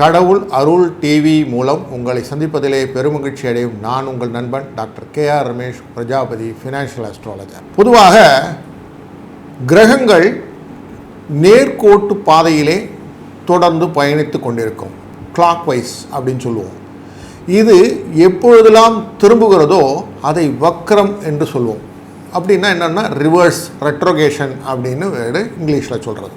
கடவுள் அருள் டிவி மூலம் உங்களை சந்திப்பதிலே பெருமகிழ்ச்சி அடையும் நான் உங்கள் நண்பன் doctor K R Ramesh Prajapati financial astrologer பொதுவாக கிரகங்கள் நேர்கோட்டு பாதையிலே தொடர்ந்து பயணித்து கொண்டிருக்கும். கிளாக் வைஸ் அப்படின்னு சொல்லுவோம். இது எப்பொழுதெல்லாம் திரும்புகிறதோ அதை வக்ரம் என்று சொல்லுவோம். அப்படின்னா என்னென்னா ரிவர்ஸ் ரெட்ரோகேஷன் அப்படின்னு வேறு இங்கிலீஷில் சொல்கிறது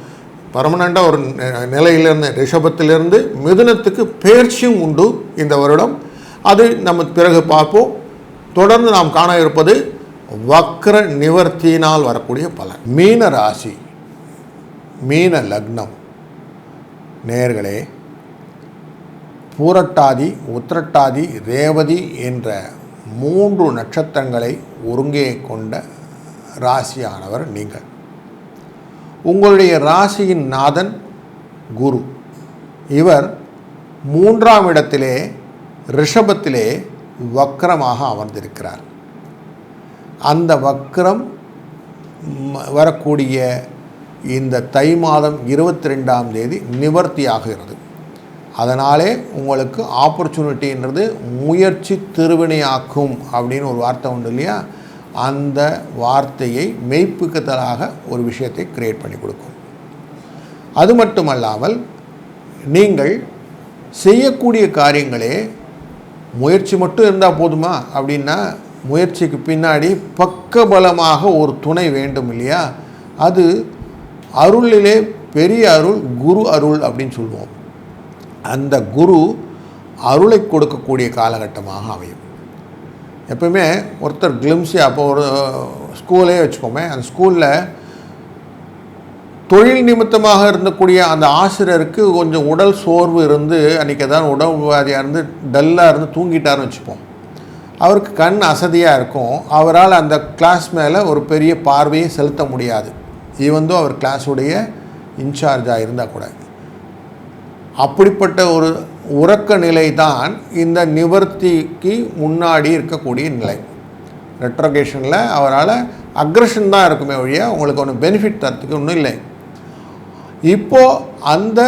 பர்மனண்ட்டாக ஒரு நிலையிலிருந்து ரிஷபத்திலிருந்து மிதுனத்துக்கு பயிற்சியும் உண்டு இந்த வருடம். அது நம்ம பிறகு பார்ப்போம். தொடர்ந்து நாம் காண இருப்பது வக்ர நிவர்த்தியினால் வரக்கூடிய பலன். மீன ராசி மீன லக்னம். நேர்களே பூரட்டாதி உத்திரட்டாதி ரேவதி என்ற மூன்று நட்சத்திரங்களை ஒருங்கே கொண்ட ராசியானவர் நீங்கள். உங்களுடைய ராசியின் நாதன் குரு. இவர் மூன்றாம் இடத்திலே ரிஷபத்திலே வக்ரமாக அமர்ந்திருக்கிறார். அந்த வக்ரம் வரக்கூடிய இந்த தை மாதம் இருபத்தி ரெண்டாம் தேதி நிவர்த்தியாகிறது அதனாலே உங்களுக்கு ஆப்பர்ச்சுனிட்டின்றது முயற்சி திருவினையாக்கும் அப்படின்னு ஒரு வார்த்தை உண்டு இல்லையா? அந்த வார்த்தையை மெய்ப்புக்குத்தலாக ஒரு விஷயத்தை கிரியேட் பண்ணி கொடுக்கும். அது மட்டுமல்லாமல் நீங்கள் செய்யக்கூடிய காரியங்களே முயற்சி மட்டும் இருந்தால் போதுமா? அப்படின்னா முயற்சிக்கு பின்னாடி பக்கபலமாக ஒரு துணை வேண்டும் இல்லையா? அது அருளிலே பெரிய அருள் குரு அருள் அப்படின்னு சொல்லுவோம். அந்த குரு அருளை கொடுக்கக்கூடிய காலகட்டமாக அமையும். எப்பவுமே ஒருத்தர் கிளிம்ஸி அப்போ ஒரு ஸ்கூலே வச்சுக்கோமே அந்த ஸ்கூலில் தொழில் நிமித்தமாக இருந்தக்கூடிய அந்த ஆசிரியருக்கு கொஞ்சம் உடல் சோர்வு இருந்து அன்றைக்கி ஏதாவது உடல் வியாதியாக இருந்து டல்லாக இருந்து தூங்கிட்டாருன்னு வச்சுப்போம். அவருக்கு கண் அசதியாக இருக்கும். அவரால் அந்த கிளாஸ் மேலே ஒரு பெரிய பார்வையை செலுத்த முடியாது. ஈவந்தோ அவர் கிளாஸுடைய இன்சார்ஜாக இருந்தால் கூட. அப்படிப்பட்ட ஒரு உறக்க நிலை தான் இந்த நிவர்த்திக்கு முன்னாடி இருக்கக்கூடிய நிலை. ரெட்ரோகேஷனில் அவரால் அக்ரஷன் தான் இருக்குமே வழியாக உங்களுக்கு ஒன்றும் பெனிஃபிட் தரத்துக்கு ஒன்றும் இல்லை. இப்போது அந்த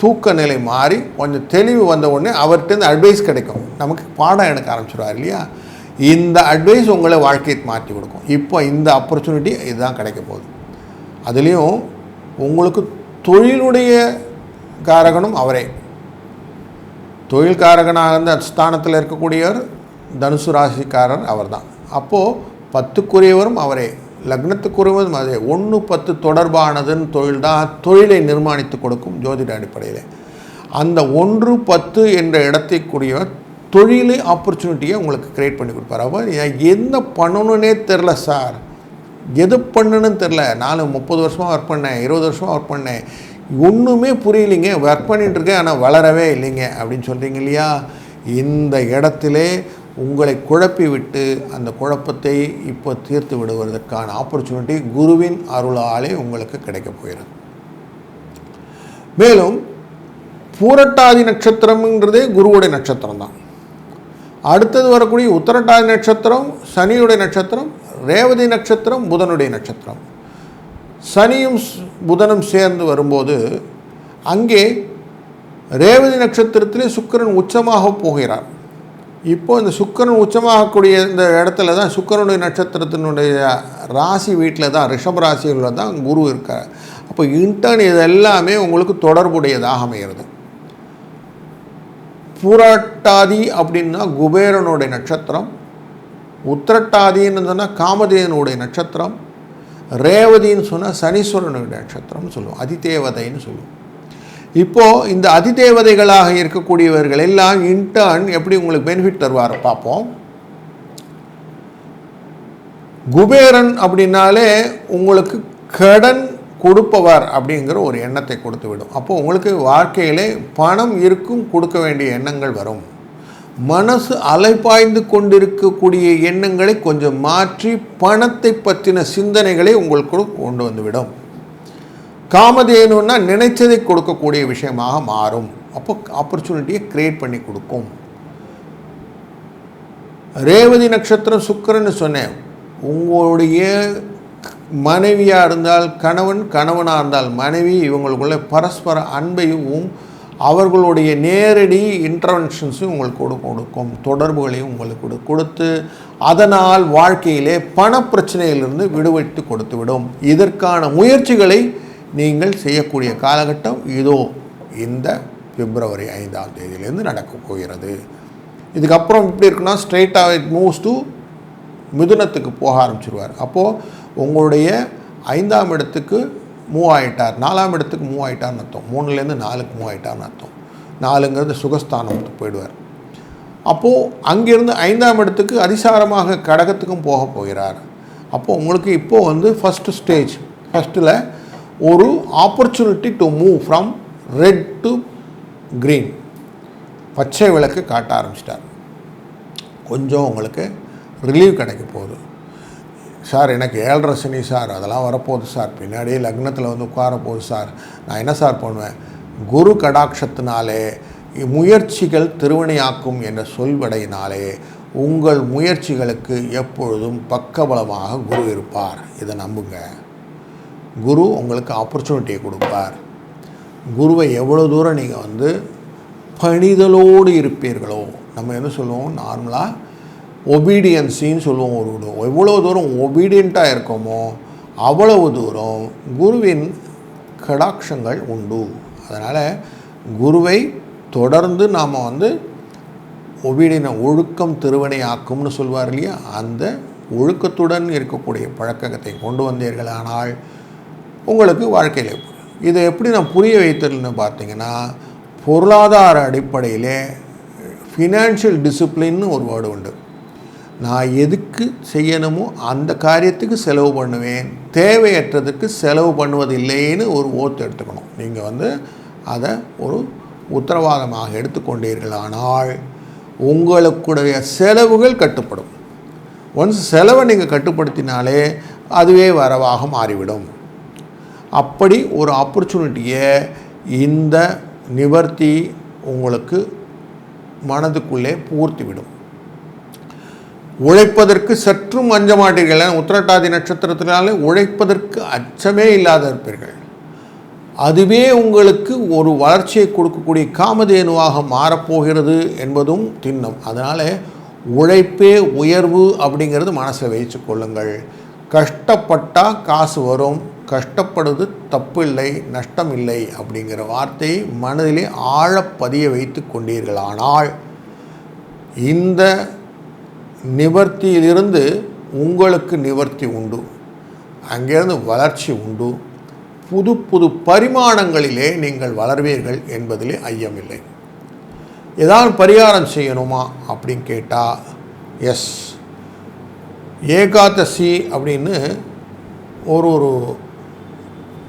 தூக்க நிலை மாறி கொஞ்சம் தெளிவு வந்த உடனே அவர்கிட்டருந்து அட்வைஸ் கிடைக்கும். நமக்கு பாடம் எடுக்க ஆரம்பிச்சிடுவார் இல்லையா? இந்த அட்வைஸ் உங்களை வாழ்க்கையை மாற்றி கொடுக்கும். இப்போ இந்த ஆப்பர்ச்சுனிட்டி இதுதான் கிடைக்க போகுது. அதுலேயும் உங்களுக்கு தொழிலுடைய காரகனும் அவரே. தொழில்காரகனாக இருந்த ஸ்தானத்தில் இருக்கக்கூடியவர் தனுசு ராசிக்காரர் அவர்தான். அப்போது பத்துக்குரியவரும் அவரே. லக்னத்துக்குரியவரும் அதே. ஒன்று பத்து தொடர்பானதுன்னு தொழில் தான் தொழிலை நிர்மாணித்து கொடுக்கும் ஜோதிட அடிப்படையில். அந்த ஒன்று பத்து என்ற இடத்தைக்குரியவர் தொழிலை ஆப்பர்ச்சுனிட்டியை உங்களுக்கு க்ரியேட் பண்ணி கொடுப்பார். அப்போ என்ன பண்ணணுன்னே தெரில சார். எது பண்ணணும்னு தெரில நான் முப்பது வருஷமாக ஒர்க் பண்ணேன் இருபது வருஷமாக ஒர்க் பண்ணேன். ஒன்றுமே புரியலைங்க. ஒர்க் பண்ணிட்டு இருக்கேன் ஆனால் வளரவே இல்லைங்க. அப்படின்னு சொல்கிறீங்க இல்லையா? இந்த இடத்திலே உங்களை குழப்பி விட்டு அந்த குழப்பத்தை இப்போ தீர்த்து விடுவதற்கான ஆப்பர்ச்சுனிட்டி குருவின் அருளாலே உங்களுக்கு கிடைக்கப் போகிறது. மேலும் பூரட்டாதி நட்சத்திரம்ங்கிறதே குருவுடைய நட்சத்திரம் தான் அடுத்தது வரக்கூடிய உத்தரட்டாதி நட்சத்திரம் சனியுடைய நட்சத்திரம் ரேவதி நட்சத்திரம் புதனுடைய நட்சத்திரம். சனியும் ஸ்- புதனும் சேர்ந்து வரும்போது அங்கே ரேவதி நட்சத்திரத்திலே சுக்கிரன் உச்சமாக போகிறார். இப்போ இந்த சுக்கிரன் உச்சமாகக்கூடிய இந்த இடத்துல தான் சுக்கிரனுடைய நட்சத்திரத்தினுடைய ராசி வீட்டில் தான் ரிஷப ராசிகளில் தான் குரு இருக்கார். அப்போ இன்டர்ன் இது எல்லாமே உங்களுக்கு தொடர்புடையதாக அமைகிறது பூராட்டாதி அப்படின்னா குபேரனுடைய நட்சத்திரம் உத்திரட்டாதின்னு சொன்னால் காமதேவனுடைய நட்சத்திரம் ரேவதின்னு சொன்னால் சனீஸ்வரனுடைய நட்சத்திரம்னு சொல்லுவோம் அதிதேவதைன்னு சொல்லுவோம். இப்போது இந்த அதிதேவதைகளாக இருக்கக்கூடியவர்கள் எல்லாம் இன்டர்ன் எப்படி உங்களுக்கு பெனிஃபிட் தருவார் பார்ப்போம். குபேரன் அப்படின்னாலே உங்களுக்கு கடன் கொடுப்பவர் அப்படிங்கிற ஒரு எண்ணத்தை கொடுத்து விடும் அப்போது உங்களுக்கு வாழ்க்கையிலே பணம் இருக்கும் கொடுக்க வேண்டிய எண்ணங்கள் வரும். மனசு அலைப்பாய்ந்து கொண்டிருக்கக்கூடிய எண்ணங்களை கொஞ்சம் மாற்றி பணத்தை பற்றின சிந்தனைகளை உங்களுக்கு கொண்டு வந்துவிடும். காமதேனுன்னா நினைச்சதை கொடுக்கக்கூடிய விஷயமாக மாறும். அப்போ ஆப்பர்ச்சுனிட்டியை கிரியேட் பண்ணி கொடுக்கும். ரேவதி நட்சத்திரம் சுக்கிரன்னு சொன்னேன். உங்களுடைய மனைவியாக இருந்தால் கணவன் கணவனாக இருந்தால் மனைவி இவங்களுக்குள்ள பரஸ்பர அன்பையும் அவர்களுடைய நேரடி இன்டர்வென்ஷன்ஸும் உங்களுக்கு கொடு கொடுக்கும். தொடர்புகளையும் உங்களுக்கு கொடு கொடுத்து அதனால் வாழ்க்கையிலே பணப்பிரச்சனையிலிருந்து விடுவிட்டு கொடுத்து விடும் இதற்கான முயற்சிகளை நீங்கள் செய்யக்கூடிய காலகட்டம் இதோ இந்த பிப்ரவரி ஐந்தாம் தேதியிலேருந்து நடக்கப் போகிறது. இதுக்கப்புறம் எப்படி இருக்குன்னா ஸ்ட்ரெயிட்டாக இட் மூவ்ஸ் டு மிதுனத்துக்கு போக ஆரம்பிச்சிருவார். அப்போது உங்களுடைய ஐந்தாம் இடத்துக்கு மூவ் ஆகிட்டார் நாலாம் இடத்துக்கு மூவ் ஆகிட்டார்னு அர்த்தம். மூணுலேருந்து நாலுக்கு மூவ் ஆகிட்டார்னு அர்த்தம். நாலுங்கிறது சுகஸ்தானத்துக்கு போயிடுவார். அப்போது அங்கிருந்து ஐந்தாம் இடத்துக்கு அதிசாரமாக கடகத்துக்கும் போக போகிறார். அப்போது உங்களுக்கு இப்போது வந்து ஃபஸ்ட்டு ஸ்டேஜ் ஃபஸ்ட்டில் ஒரு opportunity to move from red to green பச்சை விளக்கு காட்ட ஆரம்பிச்சிட்டார். கொஞ்சம் உங்களுக்கு ரிலீவ் கிடைக்க போகுது. சார் எனக்கு ஏழரை சனி சார் அதெல்லாம் வரப்போகுது சார். பின்னாடியே லக்னத்தில் வந்து உட்கார போகுது சார். நான் என்ன சார் பண்ணுவேன்? குரு கடாட்சத்தினாலே முயற்சிகள் திருவினையாக்கும் என்ற சொல்வடையினாலே உங்கள் முயற்சிகளுக்கு எப்பொழுதும் பக்கபலமாக குரு இருப்பார். இதை நம்புங்க. குரு உங்களுக்கு ஆப்பர்ச்சுனிட்டியை கொடுப்பார். குருவை எவ்வளோ தூரம் நீங்கள் வந்து பணிதலோடு இருப்பீர்களோ நம்ம என்ன சொல்லுவோம்? நார்மலாக ஒபீடியன்ஸின்னு சொல்லுவோம் ஒரு விடு எவ்வளோ தூரம் ஒபீடியண்ட்டாக இருக்கோமோ அவ்வளவு தூரம் குருவின் கடாட்சங்கள் உண்டு. அதனால் குருவை தொடர்ந்து நாம் வந்து ஒபீடியன ஒழுக்கம் திருவினை ஆக்கும்னு சொல்வார் இல்லையா? அந்த ஒழுக்கத்துடன் இருக்கக்கூடிய பழக்கத்தை கொண்டு வந்தீர்களானால் உங்களுக்கு வாழ்க்கையில் இதை எப்படி நான் புரிய வைத்ததுன்னு பார்த்தீங்கன்னா பொருளாதார அடிப்படையிலே ஃபினான்ஷியல் டிசிப்ளின்னு ஒரு வேர்டு உண்டு. நான் எதுக்கு செய்யணுமோ அந்த காரியத்துக்கு செலவு பண்ணுவேன். தேவையற்றதுக்கு செலவு பண்ணுவதில்லைன்னு ஒரு ஓத்து எடுத்துக்கணும். நீங்கள் வந்து அதை ஒரு உத்தரவாதமாக எடுத்துக்கொண்டீர்களானால் உங்களுக்குடைய செலவுகள் கட்டுப்படும். ஒன்ஸ் செலவை நீங்கள் கட்டுப்படுத்தினாலே அதுவே வரவாக மாறிவிடும். அப்படி ஒரு ஆப்பர்ச்சுனிட்டியை இந்த நிவர்த்தி உங்களுக்கு மனதுக்குள்ளே பூர்த்தி விடும் உழைப்பதற்கு சற்றும் அஞ்ச மாட்டீர்கள் உத்திரட்டாதி நட்சத்திரத்தினாலே உழைப்பதற்கு அச்சமே இல்லாத இருப்பீர்கள். அதுவே உங்களுக்கு ஒரு வளர்ச்சியை கொடுக்கக்கூடிய காமதேனுவாக மாறப்போகிறது என்பதும் திண்ணம். அதனால் உழைப்பே உயர்வு அப்படிங்கிறது மனசில் வைத்து கொள்ளுங்கள். கஷ்டப்பட்டால் காசு வரும். கஷ்டப்படுவது தப்பில்லை நஷ்டம் இல்லை அப்படிங்கிற வார்த்தையை மனதிலே ஆழப்பதிய வைத்து கொண்டீர்களானால் இந்த நிவர்த்தியிலிருந்து உங்களுக்கு நிவர்த்தி உண்டு. அங்கேருந்து வளர்ச்சி உண்டு. புது புது பரிமாணங்களிலே நீங்கள் வளர்வீர்கள் என்பதிலே ஐயமில்லை. ஏதாவது பரிகாரம் செய்யணுமா அப்படின்னு கேட்டால் எஸ் ஏகாதசி அப்படின்னு ஒரு ஒரு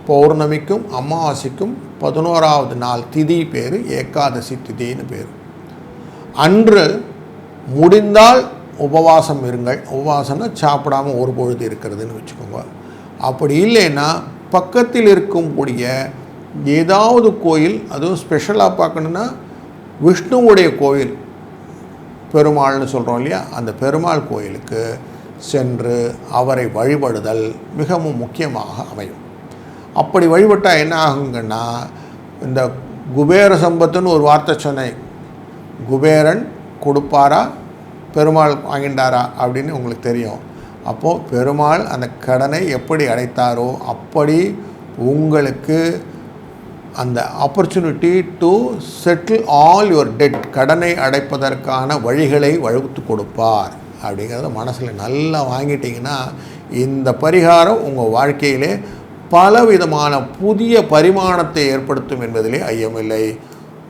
பௌர்ணமிக்கும் அமாவாசைக்கும் பதினோராவது நாள் திதி பேர் ஏகாதசி திதின்னு பேர். அன்று முடிந்தால் உபவாசம் இருங்கள். உபவாசம்னா சாப்பிடாம ஒரு பொழுது இருக்கிறதுன்னு வச்சுக்கோங்க. அப்படி இல்லைன்னா பக்கத்தில் இருக்கக்கூடிய ஏதாவது கோயில் அதுவும் ஸ்பெஷலாக பார்க்கணுன்னா விஷ்ணுவுடைய கோயில் பெருமாள்னு சொல்கிறோம் இல்லையா? அந்த பெருமாள் கோயிலுக்கு சென்று அவரை வழிபடுதல் மிகவும் முக்கியமாக அமையும். அப்படி வழிபட்டால் என்ன ஆகுங்கன்னா இந்த குபேர சம்பத்துன்னு ஒரு வார்த்தை சொன்னேன். குபேரன் கொடுப்பாரா? பெருமாள் வாங்கிட்டாரா அப்படின்னு உங்களுக்கு தெரியும். அப்போது பெருமாள் அந்த கடனை எப்படி அடைத்தாரோ அப்படி உங்களுக்கு அந்த opportunity to settle all your debt கடனை அடைப்பதற்கான வழிகளை வகுத்து கொடுப்பார். அப்படிங்கிறத மனசில் நல்லா வாங்கிட்டீங்கன்னா இந்த பரிகாரம் உங்கள் வாழ்க்கையிலே பலவிதமான புதிய பரிமாணத்தை ஏற்படுத்தும் என்பதிலே ஐயமில்லை.